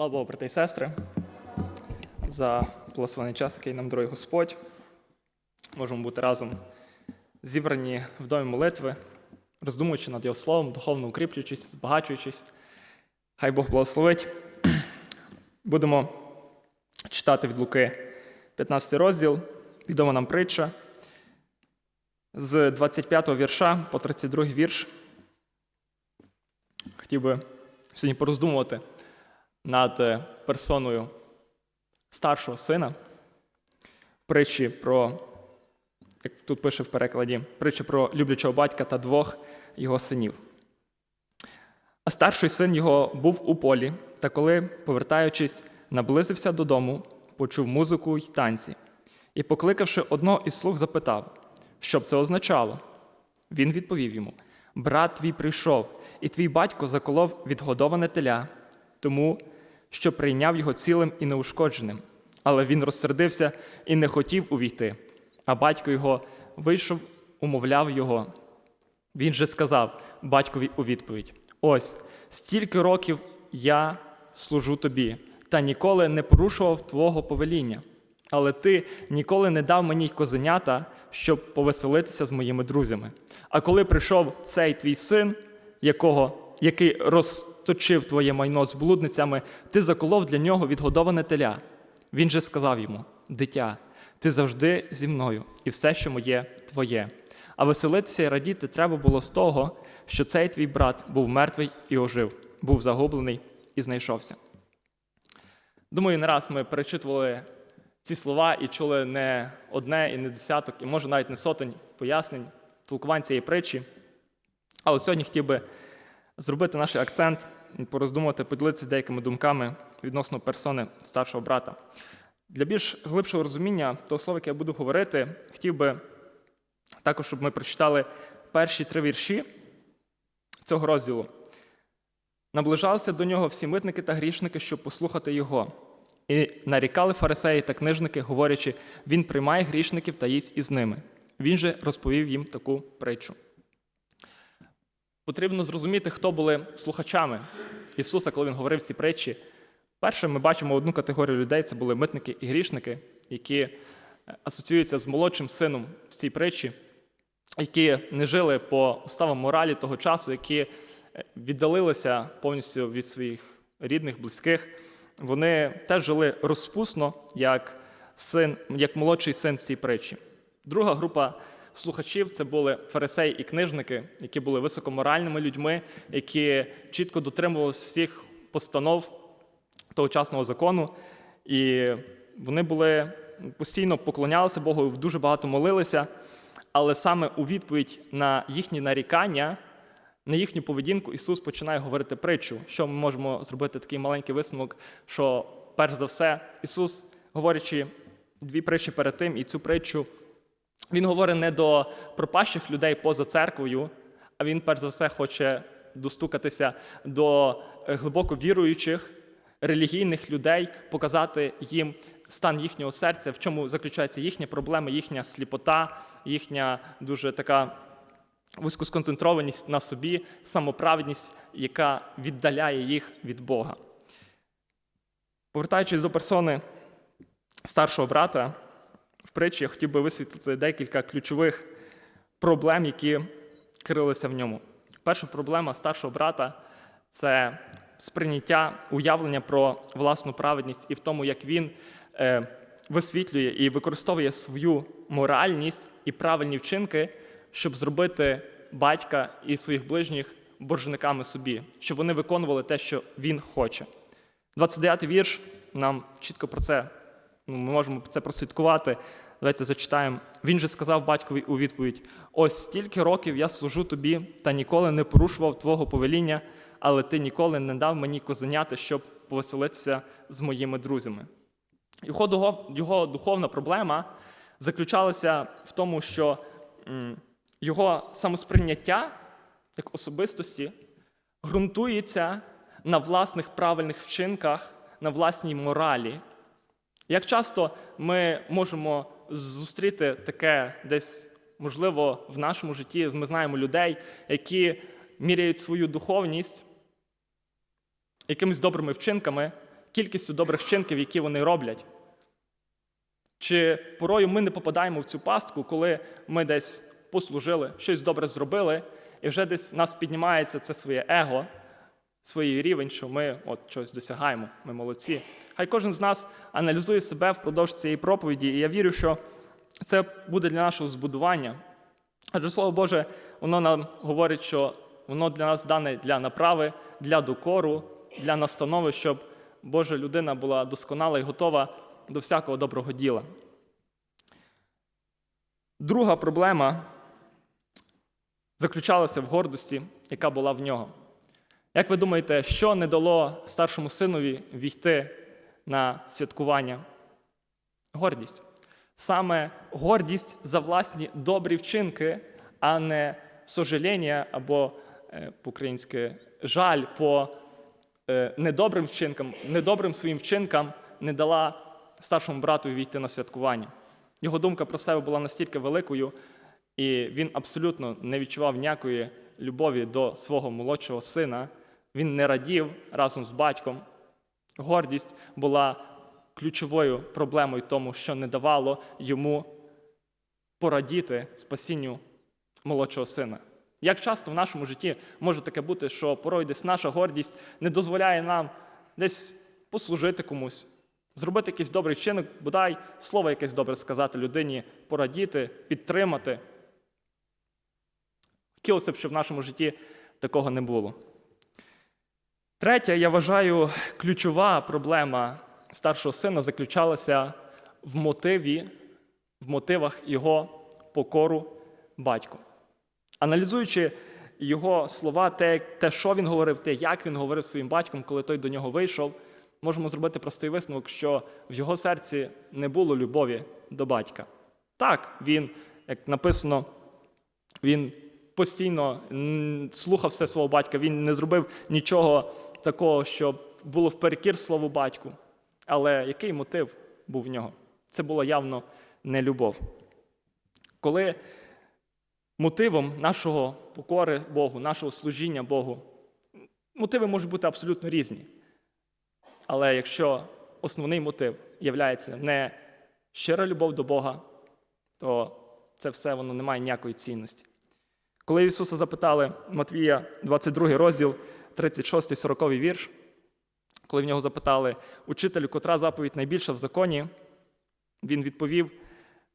Слава Богу, брати і сестри, за благословений час, який нам дарує Господь. Можемо бути разом зібрані в домі молитви, роздумуючи над Його словом, духовно укріплюючись, збагачуючись. Хай Бог благословить. Будемо читати від Луки 15 розділ, відома нам притча з 25 го вірша по 32 й вірш. Хотів би сьогодні пороздумувати над е, персоною старшого сина притчі про, як тут пише в перекладі, притчі про люблячого батька та двох його синів. А старший син його був у полі, та коли, повертаючись, наблизився додому, почув музику й танці, і, покликавши одного із слуг, запитав, що б це означало. Він відповів йому: Брат твій прийшов, і твій батько заколов відгодоване теля, тому що прийняв його цілим і неушкодженим. Але він розсердився і не хотів увійти. А батько його вийшов, умовляв його. Він же сказав батькові у відповідь: Ось стільки років я служу тобі, та ніколи не порушував твого повеління. Але ти ніколи не дав мені й козенята, щоб повеселитися з моїми друзями. А коли прийшов цей твій син, якого, який розточив твоє майно з блудницями, ти заколов для нього відгодоване теля. Він же сказав йому: Дитя, ти завжди зі мною, і все, що моє, твоє. А веселитися і радіти треба було з того, що цей твій брат був мертвий і ожив, був загублений і знайшовся. Думаю, не раз ми перечитували ці слова і чули не одне і не десяток, і може навіть не сотень пояснень, толкувань цієї притчі. Але сьогодні хотів би зробити наш акцент, пороздумувати, поділитися деякими думками відносно персони старшого брата. Для більш глибшого розуміння того слова, яке я буду говорити, хотів би також, щоб ми прочитали перші три вірші цього розділу. Наближалися до нього всі митники та грішники, щоб послухати його. І нарікали фарисеї та книжники, говорячи, він приймає грішників та їсть із ними. Він же розповів їм таку притчу. Потрібно зрозуміти, хто були слухачами Ісуса, коли Він говорив ці притчі. Перше, ми бачимо одну категорію людей це були митники і грішники, які асоціюються з молодшим сином в цій притчі, які не жили по уставам моралі того часу, які віддалилися повністю від своїх рідних, близьких. Вони теж жили розпусно, як син, як молодший син в цій притчі. Друга група слухачів це були фарисеї і книжники, які були високоморальними людьми, які чітко дотримувалися всіх постанов тогочасного закону. І вони були постійно поклонялися Богу, дуже багато молилися. Але саме у відповідь на їхні нарікання, на їхню поведінку, Ісус починає говорити притчу, що ми можемо зробити такий маленький висновок, що перш за все, Ісус, говорячи дві притчі перед тим, і цю притчу, Він говорить не до пропащих людей поза церквою, а Він, перш за все, хоче достукатися до глибоко віруючих, релігійних людей, показати їм стан їхнього серця, в чому заключаються їхні проблеми, їхня сліпота, їхня дуже така вузькосконцентрованість на собі, самоправедність, яка віддаляє їх від Бога. Повертаючись до персони старшого брата, в притчі я хотів би висвітлити декілька ключових проблем, які крилися в ньому. Перша проблема старшого брата це сприйняття уявлення про власну праведність і в тому, як він е, висвітлює і використовує свою моральність і правильні вчинки, щоб зробити батька і своїх ближніх боржниками собі, щоб вони виконували те, що він хоче. 29-й вірш нам чітко про це, ми можемо це прослідкувати. Давайте зачитаємо. Він же сказав батькові у відповідь: ось стільки років я служу тобі та ніколи не порушував твого повеління, але ти ніколи не дав мені козеняти, щоб повеселитися з моїми друзями. Його, його духовна проблема заключалася в тому, що його самосприйняття як особистості ґрунтується на власних правильних вчинках, на власній моралі. Як часто ми можемо зустріти таке десь, можливо, в нашому житті, ми знаємо людей, які міряють свою духовність якимись добрими вчинками кількістю добрих вчинків, які вони роблять. Чи порою ми не попадаємо в цю пастку, коли ми десь послужили, щось добре зробили, і вже десь в нас піднімається це своє его, свій рівень, що ми от щось досягаємо, ми молодці. Хай кожен з нас аналізує себе впродовж цієї проповіді, і я вірю, що це буде для нашого збудування. Адже Слово Боже, воно нам говорить, що воно для нас дане для направи, для докору, для настанови, щоб Божа людина була досконала і готова до всякого доброго діла. Друга проблема заключалася в гордості, яка була в нього. Як ви думаєте, що не дало старшому синові війти на святкування? Гордість. Саме гордість за власні добрі вчинки, а не сожаління або е, по-українськи жаль по е, недобрим вчинкам, недобрим своїм вчинкам не дала старшому брату війти на святкування. Його думка про себе була настільки великою, і він абсолютно не відчував ніякої любові до свого молодшого сина. Він не радів разом з батьком. Гордість була ключовою проблемою тому, що не давало йому порадіти спасінню молодшого сина. Як часто в нашому житті може таке бути, що порой десь наша гордість не дозволяє нам десь послужити комусь, зробити якийсь добрий вчинок, бодай слово якесь добре сказати людині, порадіти, підтримати. Хотілося б, щоб в нашому житті такого не було. Третя, я вважаю, ключова проблема старшого сина заключалася в мотиві, в мотивах його покору батьку. Аналізуючи його слова, те, те, що він говорив, те, як він говорив своїм батьком, коли той до нього вийшов, можемо зробити простий висновок, що в його серці не було любові до батька. Так, він, як написано, він постійно слухав все свого батька, він не зробив нічого такого, що було вперекір слову батьку. Але який мотив був в нього? Це було явно не любов. Коли мотивом нашого покори Богу, нашого служіння Богу, мотиви можуть бути абсолютно різні. Але якщо основний мотив є не щира любов до Бога, то це все воно не має ніякої цінності. Коли Ісуса запитали Матвія, 22 розділ, 36-40 вірш, коли в нього запитали учителю, котра заповідь найбільша в законі, він відповів: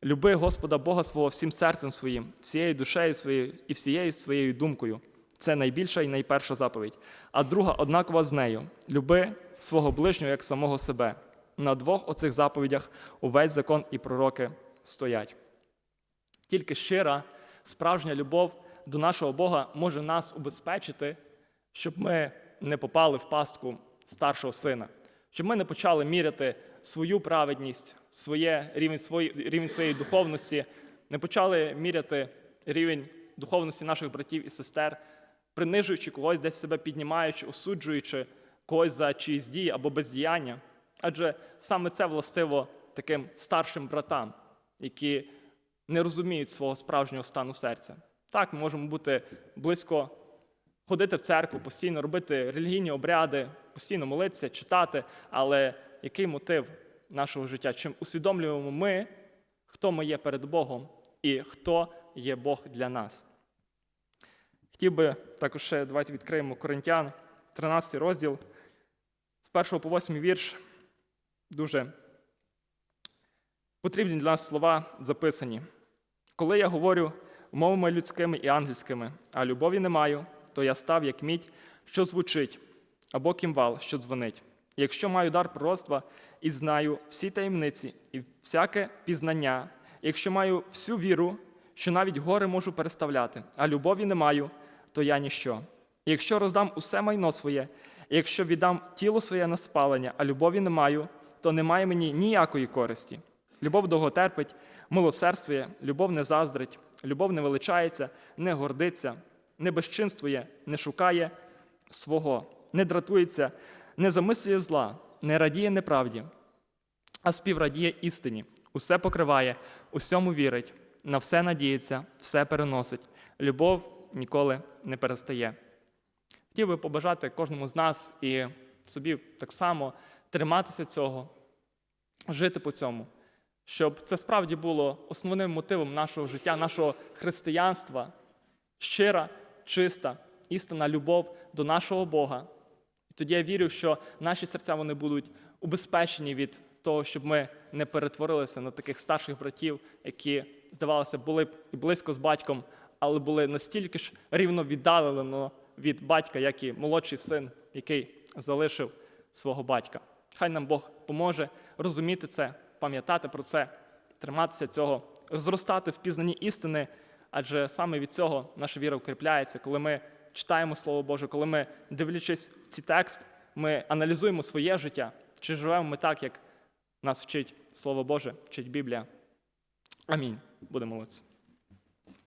Люби Господа Бога свого всім серцем своїм, всією душею своєю і всією своєю думкою. Це найбільша і найперша заповідь. А друга однакова з нею люби свого ближнього як самого себе. На двох оцих заповідях увесь закон і пророки стоять. Тільки щира, справжня любов до нашого Бога може нас убезпечити, щоб ми не попали в пастку старшого сина, щоб ми не почали міряти свою праведність, своє, рівень, свої, рівень своєї духовності, не почали міряти рівень духовності наших братів і сестер, принижуючи когось, десь себе піднімаючи, осуджуючи когось за чиїсь дії або бездіяння. Адже саме це властиво таким старшим братам, які не розуміють свого справжнього стану серця. Так, ми можемо бути близько ходити в церкву, постійно робити релігійні обряди, постійно молитися, читати, але який мотив нашого життя? Чим усвідомлюємо ми, хто ми є перед Богом і хто є Бог для нас? Хотів би також ще давайте відкриємо Коринтян, 13 розділ, з 1 по 8 вірш. Дуже потрібні для нас слова записані. Коли я говорю мовами людськими і ангельськими, а любові не маю, то я став як мідь, що звучить, або кімвал, що дзвонить. Якщо маю дар пророцтва і знаю всі таємниці і всяке пізнання, якщо маю всю віру, що навіть гори можу переставляти, а любові не маю, то я ніщо. Якщо роздам усе майно своє, якщо віддам тіло своє на спалення, а любові не маю, то немає мені ніякої користі. Любов довготерпить, милосердствує, любов не заздрить, любов не величається, не гордиться, не безчинствує, не шукає свого, не дратується, не замислює зла, не радіє неправді, а співрадіє істині, усе покриває, усьому вірить, на все надіється, все переносить. Любов ніколи не перестає. Хотів би побажати кожному з нас і собі так само триматися цього, жити по цьому, щоб це справді було основним мотивом нашого життя, нашого християнства, щира, чиста, істинна любов до нашого Бога. І тоді я вірю, що наші серця вони будуть убезпечені від того, щоб ми не перетворилися на таких старших братів, які, здавалося, були б і близько з батьком, але були настільки ж рівно віддалено від батька, як і молодший син, який залишив свого батька. Хай нам Бог поможе розуміти це, пам'ятати про це, триматися цього, зростати в пізнанні істини, адже саме від цього наша віра укріпляється, коли ми читаємо Слово Боже, коли ми, дивлячись в ці текст, ми аналізуємо своє життя, чи живемо ми так, як нас вчить Слово Боже, вчить Біблія. Амінь. Будемо молитися.